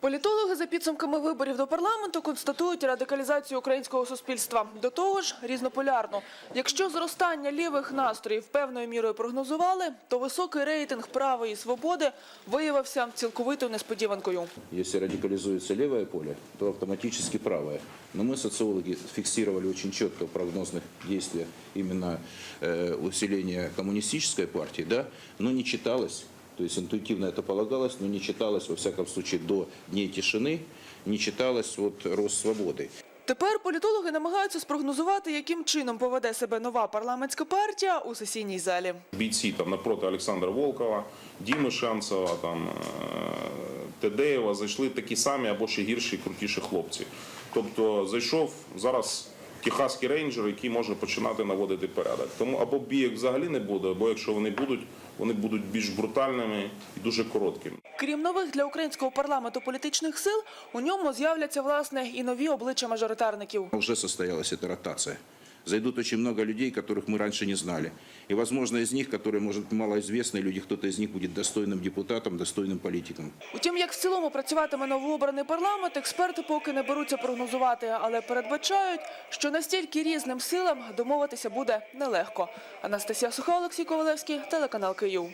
Політологи за підсумками виборів до парламенту констатують радикалізацію українського суспільства. До того ж, різнополярно. Якщо зростання лівих настроїв певною мірою прогнозували, то високий рейтинг правої свободи виявився цілковитою несподіванкою. Если радикализуется левое поле, то автоматически правое. Но мы, социологи, фиксировали очень четко в прогнозных действиях именно э, усиление коммунистической партии, да, но не читалось, то есть интуитивно это полагалось, но не читалось, во всяком случае, до дней тишины, не читалось вот рост свободы. Тепер політологи намагаються спрогнозувати, яким чином поведе себе нова парламентська партія у сесійній залі. бійці там напроти Олександра Волкова, Діми Шанцева, там е, Тедеєва зайшли такі самі або ще гірші, крутіші хлопці. Тобто зайшов зараз техаський рейнджер, який може починати наводити порядок. Тому або бійок взагалі не буде, або якщо вони будуть, вони будуть більш брутальними і дуже короткими. Крім нових для українського парламенту політичних сил, у ньому з'являться власне і нові обличчя мажоритарників. Вже состоялася эта ротация Зайдут очень много людей, которых мы раньше не знали. И, возможно, из них, которые, может, малоизвестные люди, кто-то из них будет достойным депутатом, достойным политиком. Утім, як в цілому працюватиме новообраний парламент, експерти поки не беруться прогнозувати, але передбачають, що настільки різним силам домовитися буде нелегко. Анастасія Суха, Олексій Ковалевський, телеканал Київ.